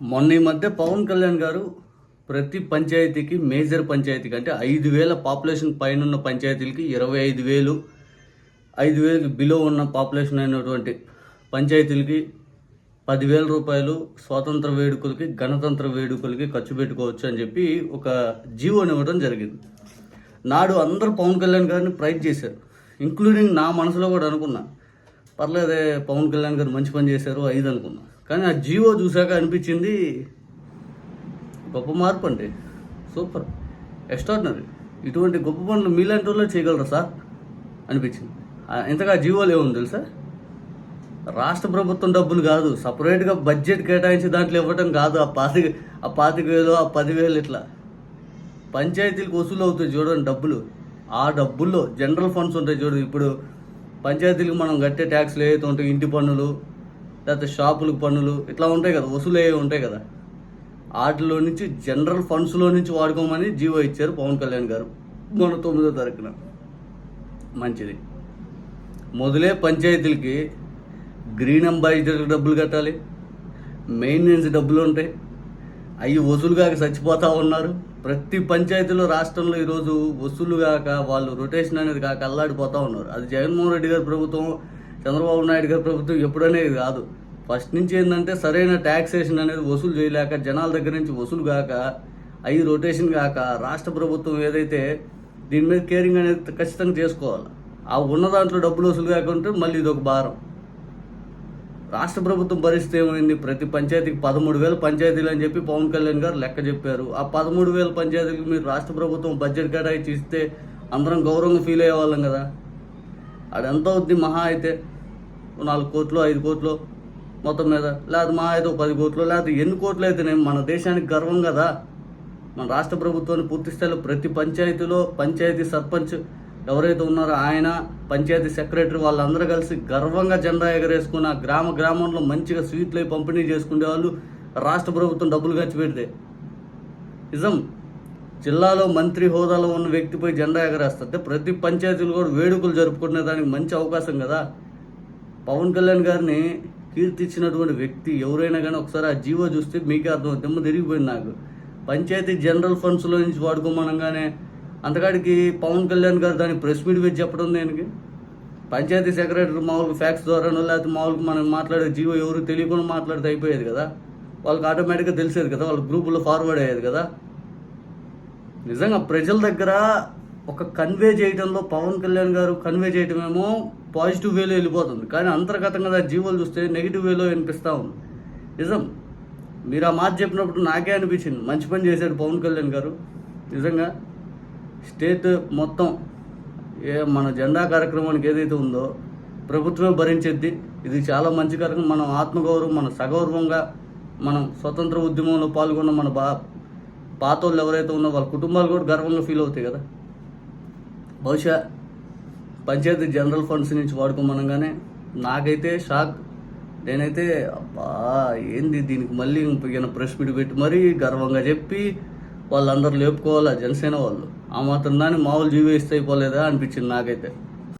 మొన్న ఈ మధ్య పవన్ కళ్యాణ్ గారు ప్రతి పంచాయతీకి మేజర్ పంచాయతీకి అంటే ఐదు వేల పాపులేషన్ పైన ఉన్న పంచాయతీలకి ఇరవై ఐదు వేలు ఐదు వేలు బిలో ఉన్న పాపులేషన్ అయినటువంటి పంచాయతీలకి పదివేల రూపాయలు స్వాతంత్ర వేడుకలకి గణతంత్ర వేడుకలకి ఖర్చు పెట్టుకోవచ్చు అని చెప్పి ఒక జీవోని ఇవ్వడం జరిగింది. నాడు అందరూ పవన్ కళ్యాణ్ గారిని ప్రైజ్ చేశారు. ఇంక్లూడింగ్ నా మనసులో కూడా అనుకున్నా. పర్లేదే పవన్ కళ్యాణ్ గారు మంచి పని చేశారు ఐదు అనుకున్నా. కానీ ఆ జియో చూశాక అనిపించింది గొప్ప మార్పు అండి. సూపర్. ఎక్స్ట్రాడినరీ ఇటువంటి గొప్ప పనులు మీలాంటి వాళ్ళు చేయగలరా సార్? అనిపించింది. ఇంతగా జీవోలు ఏముంది తెలుసా? రాష్ట్ర ప్రభుత్వం డబ్బులు కాదు. సపరేట్గా బడ్జెట్ కేటాయించి దాంట్లో ఇవ్వటం కాదు. ఆ పాతిక ఆ పాతిక వేలు ఆ పదివేలు ఇట్లా. పంచాయతీలకు వసూలు అవుతాయి చూడండి డబ్బులు. ఆ డబ్బుల్లో జనరల్ ఫండ్స్ ఉంటాయి చూడు. ఇప్పుడు పంచాయతీలకు మనం కట్టే ట్యాక్స్లు ఏవైతే ఉంటాయి ఇంటి పన్నులు లేకపోతే షాపులకు పన్నులు ఇట్లా ఉంటాయి కదా వసూలు ఏవి ఉంటాయి కదా. వాటిలో నుంచి జనరల్ ఫండ్స్లో నుంచి వాడుకోమని జీవో ఇచ్చారు పవన్ కళ్యాణ్ గారు మొన్న తొమ్మిదో తారీఖున. మంచిది. మొదలే పంచాయతీలకి గ్రీన్ అంబాసిడర్కి డబ్బులు కట్టాలి మెయింటెనెన్స్ డబ్బులు ఉంటాయి. అవి వసూలు కాక చచ్చిపోతూ ఉన్నారు. ప్రతి పంచాయతీలో రాష్ట్రంలో ఈరోజు వసూలు కాక వాళ్ళు రొటేషన్ అనేది కాక అల్లాడిపోతూ ఉన్నారు. అది జగన్మోహన్ రెడ్డి గారి ప్రభుత్వం చంద్రబాబు నాయుడు గారి ప్రభుత్వం ఎప్పుడనేది కాదు. ఫస్ట్ నుంచి ఏంటంటే సరైన ట్యాక్సేషన్ అనేది వసూలు చేయలేక జనాల దగ్గర నుంచి వసూలు కాక అవి రొటేషన్ కాక రాష్ట్ర ప్రభుత్వం ఏదైతే దీని మీద కేరింగ్ అనేది ఖచ్చితంగా చేసుకోవాలి. ఆ ఉన్న దాంట్లో డబ్బులు వసూలు కాకుంటే మళ్ళీ ఇది ఒక భారం. రాష్ట్ర ప్రభుత్వం భరిస్తే ఏమైంది? ప్రతి పంచాయతీకి పదమూడు వేల పంచాయతీలు అని చెప్పి పవన్ కళ్యాణ్ గారు లెక్క చెప్పారు. ఆ పదమూడు వేల పంచాయతీలకు మీరు రాష్ట్ర ప్రభుత్వం బడ్జెట్ కేటాయించి ఇస్తే అందరం గౌరవంగా ఫీల్ అయ్యేవాళ్ళం కదా. అది ఎంత అవుద్ది మహా అయితే? నాలుగు కోట్లు ఐదు కోట్లు మొత్తం మీద. లేదా మహా అయితే పది కోట్లు లేకపోతే ఎన్ని కోట్లు అయితేనే మన దేశానికి గర్వం కదా. మన రాష్ట్ర ప్రభుత్వాన్ని పూర్తి స్థాయిలో ప్రతి పంచాయతీలో పంచాయతీ సర్పంచ్ ఎవరైతే ఉన్నారో ఆయన పంచాయతీ సెక్రటరీ వాళ్ళందరూ కలిసి గర్వంగా జెండా ఎగరేసుకుని ఆ గ్రామ గ్రామంలో మంచిగా స్వీట్లు పంపిణీ చేసుకునే వాళ్ళు రాష్ట్ర ప్రభుత్వం డబ్బులు ఖర్చు పెడితే. నిజం. జిల్లాలో మంత్రి హోదాలో ఉన్న వ్యక్తిపై జెండా ఎగరేస్తే. ప్రతి పంచాయతీలు కూడా వేడుకలు జరుపుకునే దానికి మంచి అవకాశం కదా. పవన్ కళ్యాణ్ గారిని కీర్తిచ్చినటువంటి వ్యక్తి ఎవరైనా కానీ ఒకసారి ఆ జీవో చూస్తే మీకే అర్థం దెమ్మ తిరిగిపోయింది నాకు. పంచాయతీ జనరల్ ఫండ్స్లో నుంచి వాడుకోమనగానే అంతకాడికి పవన్ కళ్యాణ్ గారు దాన్ని ప్రెస్ మీట్ పెట్టి చెప్పడం దేనికి? పంచాయతీ సెక్రటరీ మామూలుగా ఫ్యాక్స్ ద్వారానో లేకపోతే మామూలుగా మనం మాట్లాడే జీవో ఎవరు తెలియకుండా మాట్లాడితే అయిపోయేది కదా? వాళ్ళకి ఆటోమేటిక్గా తెలిసేది కదా? వాళ్ళ గ్రూపులో ఫార్వర్డ్ అయ్యేది కదా? నిజంగా ప్రజల దగ్గర ఒక కన్వే చేయడంలో పవన్ కళ్యాణ్ గారు కన్వే చేయటమేమో పాజిటివ్ వేలో వెళ్ళిపోతుంది. కానీ అంతర్గతంగా దాని జీవోలు చూస్తే నెగిటివ్ వేలో వినిపిస్తూ ఉంది. నిజం. మీరు ఆ మాట చెప్పినప్పుడు నాకే అనిపించింది. మంచి పని చేశాడు పవన్ కళ్యాణ్ గారు. నిజంగా స్టేట్ మొత్తం ఏ మన జెండా కార్యక్రమానికి ఏదైతే ఉందో ప్రభుత్వమే భరించేద్ది ఇది చాలా మంచి కార్యక్రమం. మనం ఆత్మగౌరవం మన సగౌరవంగా మనం స్వతంత్ర ఉద్యమంలో పాల్గొన్న మన బా పాత వాళ్ళు ఎవరైతే ఉన్నో వాళ్ళ కుటుంబాలు కూడా గర్వంగా ఫీల్ అవుతాయి కదా. బహుశా పంచాయతీ జనరల్ ఫండ్స్ నుంచి వాడుకోమనగానే నాకైతే షాక్. నేనైతే అబ్బా ఏంది దీనికి మళ్ళీ ఈయన ప్రెస్ మీట్ పెట్టి మరీ గర్వంగా చెప్పి వాళ్ళందరూ లేపుకోవాలా? జనసేన వాళ్ళు. ఆ మాత్రం దాన్ని మామూలు జీవిస్తే అయిపోలేదా అనిపించింది నాకైతే.